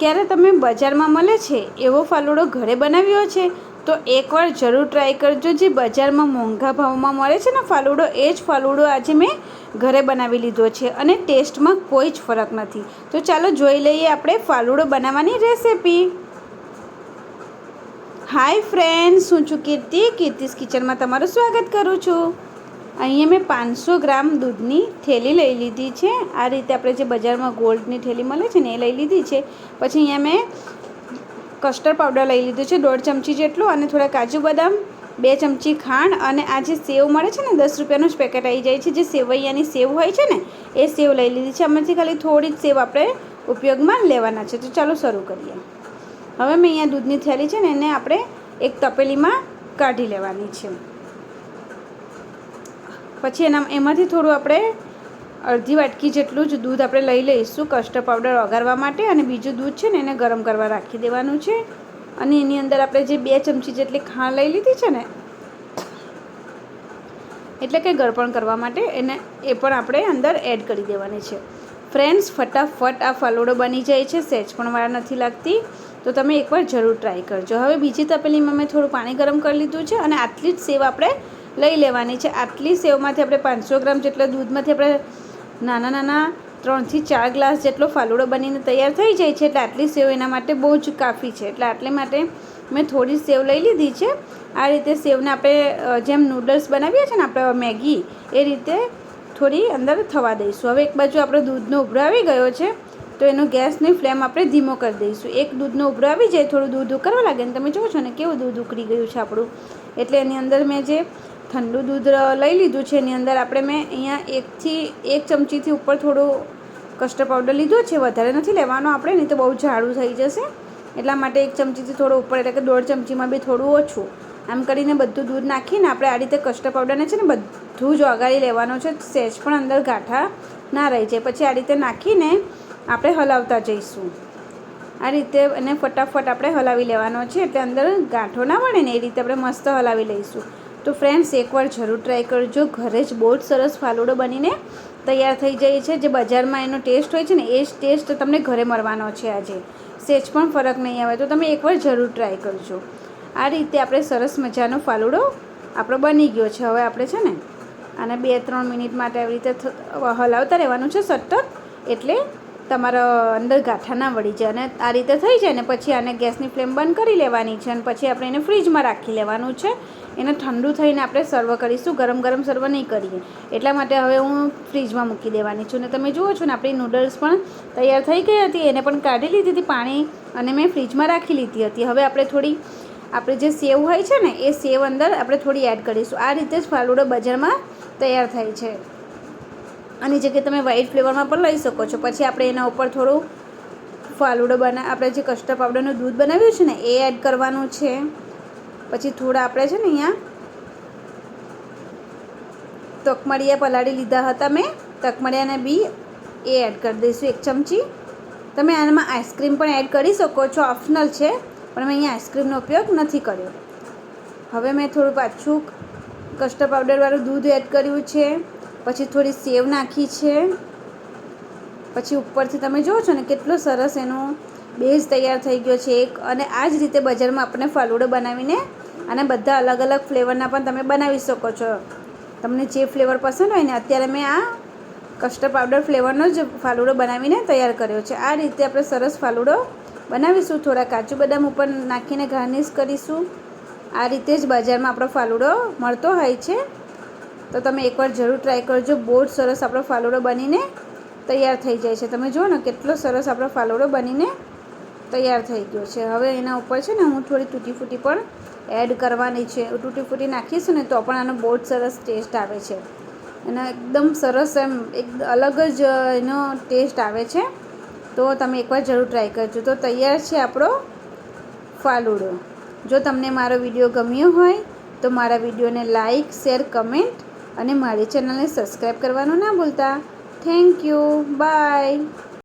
ક્યારે તમે બજારમાં મળે છે એવો ફાલુડો ઘરે બનાવ્યો છે? તો એકવાર જરૂર ટ્રાય કરજો જે બજારમાં મોંઘા ભાવમાં મળે છે ને ફાલુડો, એ જ ફાલુડો આજે મેં ઘરે બનાવી લીધો છે અને ટેસ્ટમાં કોઈ જ ફરક નથી. તો ચાલો જોઈ લઈએ આપણે ફાલુડો બનાવવાની રેસિપી હાય ફ્રેન્ડ્સ હું છું કીર્તિ. કીર્તિસ કિચનમાં તમારું સ્વાગત કરું છું. અહીંયા મેં પાંચસો ગ્રામ દૂધની થેલી લઈ લીધી છે. આ રીતે આપણે જે બજારમાં ગોલ્ડની થેલી મળે છે ને એ લઈ લીધી છે. પછી અહીંયા મેં કસ્ટર્ડ પાવડર લઈ લીધું છે, દોઢ ચમચી જેટલું અને થોડા કાજુ બદામ, બે ચમચી ખાંડ અને આ જે સેવ મળે છે ને, દસ રૂપિયાનું જ પેકેટ આવી જાય છે. જે સેવૈયાની સેવ હોય છે ને, એ સેવ લઈ લીધી છે. આમાંથી ખાલી થોડી જ સેવ આપણે ઉપયોગમાં લેવાના છે. તો ચાલો શરૂ કરીએ. હવે મેં અહીંયા દૂધની થેલી છે ને, એને આપણે એક તપેલીમાં કાઢી લેવાની છે. પછી એના એમાંથી થોડું આપણે અડધી વાટકી જેટલું જ દૂધ આપણે લઈ લઈશું કસ્ટર્ડ પાવડર વઘારવા માટે અને બીજું દૂધ છે ને એને ગરમ કરવા રાખી દેવાનું છે. અને એની અંદર આપણે જે બે ચમચી જેટલી ખાંડ લઈ લીધી છે ને, એટલે કે ગળપણ કરવા માટે એને એ પણ આપણે અંદર એડ કરી દેવાની છે. ફ્રેન્ડ્સ, ફટાફટ આ ફલોડો બની જાય છે સહેજ પણ વાર નથી લાગતી, તો તમે એકવાર જરૂર ટ્રાય કરજો. હવે બીજી તપેલીમાં મેં થોડું પાણી ગરમ કરી લીધું છે અને આટલી જ સેવ આપણે લઈ લેવાની છે. આટલી સેવમાંથી આપણે પાંચસો ગ્રામ જેટલા દૂધમાંથી આપણે નાના નાના ત્રણથી ચાર ગ્લાસ જેટલો ફાલુડો બનીને તૈયાર થઈ જાય છે. એટલે આટલી સેવ એના માટે બહુ જ કાફી છે. એટલે આટલે માટે મેં થોડી સેવ લઈ લીધી છે. આ રીતે સેવને આપણે જેમ નૂડલ્સ બનાવીએ છીએ ને આપણે મેગી, એ રીતે થોડી અંદર થવા દઈશું. હવે એક બાજુ આપણો દૂધનો ઉભરો આવી ગયો છે, તો એનો ગેસની ફ્લેમ આપણે ધીમો કરી દઈશું. એક દૂધનો ઉભરો આવી જાય, થોડું દૂધ ઉકળવા લાગે ને તમે જુઓ છો ને કેવું દૂધ ઉકળી ગયું છે આપણું. એટલે એની અંદર મેં જે ઠંડુ દૂધ લઈ લીધું છે એની અંદર. આપણે મેં અહીંયા એકથી, એક ચમચીથી ઉપર થોડું કસ્ટર્ડ પાવડર લીધો છે, વધારે નથી લેવાનો આપણે, નહીં તો બહુ જાડું થઈ જશે. એટલા માટે એક ચમચીથી થોડું ઉપર, એટલે કે દોઢ ચમચીમાં બી થોડું ઓછું. આમ કરીને બધું દૂધ નાખીને આપણે આ રીતે કસ્ટર્ડ પાવડરને છે ને બધું જ ઓગાળી લેવાનું છે. સહેજ પણ અંદર ગાંઠા ના રહી જાય. પછી આ રીતે નાખીને આપણે હલાવતા જઈશું. આ રીતે એને ફટાફટ આપણે હલાવી લેવાનો છે. એટલે અંદર ગાંઠો ના મળે ને એ રીતે આપણે મસ્ત હલાવી લઈશું. તો ફ્રેન્ડ્સ એકવાર જરૂર ટ્રાય કરજો. ઘરે જ બહુ જ સરસ ફાલુડો બનીને તૈયાર થઈ જાય છે. જે બજારમાં એનો ટેસ્ટ હોય છે ને, એ જ ટેસ્ટ તમને ઘરે મળવાનો છે આજે. સેજ પણ ફરક નહીં આવે, તો તમે એકવાર જરૂર ટ્રાય કરજો. આ રીતે આપણે સરસ મજાનો ફાલુડો આપણો બની ગયો છે. હવે આપણે છે ને અને બે ત્રણ મિનિટ માટે આવી રીતે હલાવતા રહેવાનું છે સતત. એટલે તમારા અંદર ગાંઠા ના વળી જાય અને આ રીતે થઈ જાય ને પછી આને ગેસની ફ્લેમ બંધ કરી લેવાની છે અને પછી આપણે એને ફ્રીજમાં રાખી લેવાનું છે. એને ઠંડુ થઈને આપણે સર્વ કરીશું, ગરમ ગરમ સર્વ નહીં કરીએ. એટલા માટે હવે હું ફ્રીજમાં મૂકી દેવાની છું ને તમે જુઓ છો ને આપણી નૂડલ્સ પણ તૈયાર થઈ ગઈ હતી, એને પણ કાઢી લીધી હતી પાણી અને મેં ફ્રીજમાં રાખી લીધી હતી. હવે આપણે થોડી, આપણે જે સેવ હોય છે ને એ સેવ અંદર આપણે થોડી એડ કરીશું. આ રીતે જ ફાલુડો બજારમાં તૈયાર થાય છે. આની જગ્યાએ તમે વ્હાઇટ ફ્લેવરમાં પણ લઈ શકો છો. પછી આપણે એના ઉપર થોડું ફાલુડો બના, આપણે જે કસ્ટર્ડ પાવડરનું દૂધ બનાવ્યું છે ને, એ એડ કરવાનું છે. પછી થોડા આપણે છે ને અહીંયા તકમડિયા પલાળી લીધા હતા મેં. તકમડિયાને બી એ એડ કરી દઈશું એક ચમચી. તમે આમાં આઈસ્ક્રીમ પણ એડ કરી શકો છો ઓપ્શનલ છે, પણ મેં અહીંયા આઈસ્ક્રીમનો ઉપયોગ નથી કર્યો. હવે મેં થોડું પાછું કસ્ટર્ડ પાવડરવાળું દૂધ એડ કર્યું છે. પછી થોડી સેવ નાખી છે. પછી ઉપરથી તમે જુઓ છો ને કેટલો સરસ એનો બેઝ તૈયાર થઈ ગયો છે એક. અને આ જ રીતે બજારમાં આપણે ફાલુડો બનાવીને અને બધા અલગ અલગ ફ્લેવરના પણ તમે બનાવી શકો છો. તમને જે ફ્લેવર પસંદ હોય ને અત્યારે મેં આ કસ્ટર્ડ પાવડર ફ્લેવરનો જ ફાલુડો બનાવીને તૈયાર કર્યો છે. આ રીતે આપણે સરસ ફાલુડો બનાવીશું. થોડા કાજુ બદામ ઉપર નાખીને ગાર્નિશ કરીશું. આ રીતે જ બજારમાં આપણો ફાલુડો મળતો હોય છે. તો તમે એકવાર જરૂર ટ્રાય કરજો. બહુ જ સરસ આપણો ફાલુડો બનીને તૈયાર થઈ જાય છે. તમે જુઓ ને, કેટલો સરસ આપણો ફાલુડો બનીને તૈયાર થઈ ગયો છે. હવે એના ઉપર છે ને, હું થોડી તૂટી ફૂટી પણ એડ કરવાની છે. તૂટી ફૂટી નાખીશું ને, તો પણ આનો બહુ જ સરસ ટેસ્ટ આવે છે. અને એકદમ સરસ એમ, એક અલગ જ એનો ટેસ્ટ આવે છે. તો તમે એકવાર જરૂર ટ્રાય કરજો. તો તૈયાર છે આપણો ફાલુડો. જો તમને મારો વીડિયો ગમ્યો હોય, તો મારા વિડીયોને લાઇક શેર કમેન્ટ અને મારી ચેનલને સબસ્ક્રાઈબ કરવાનું ના ભૂલતા. Thank you bye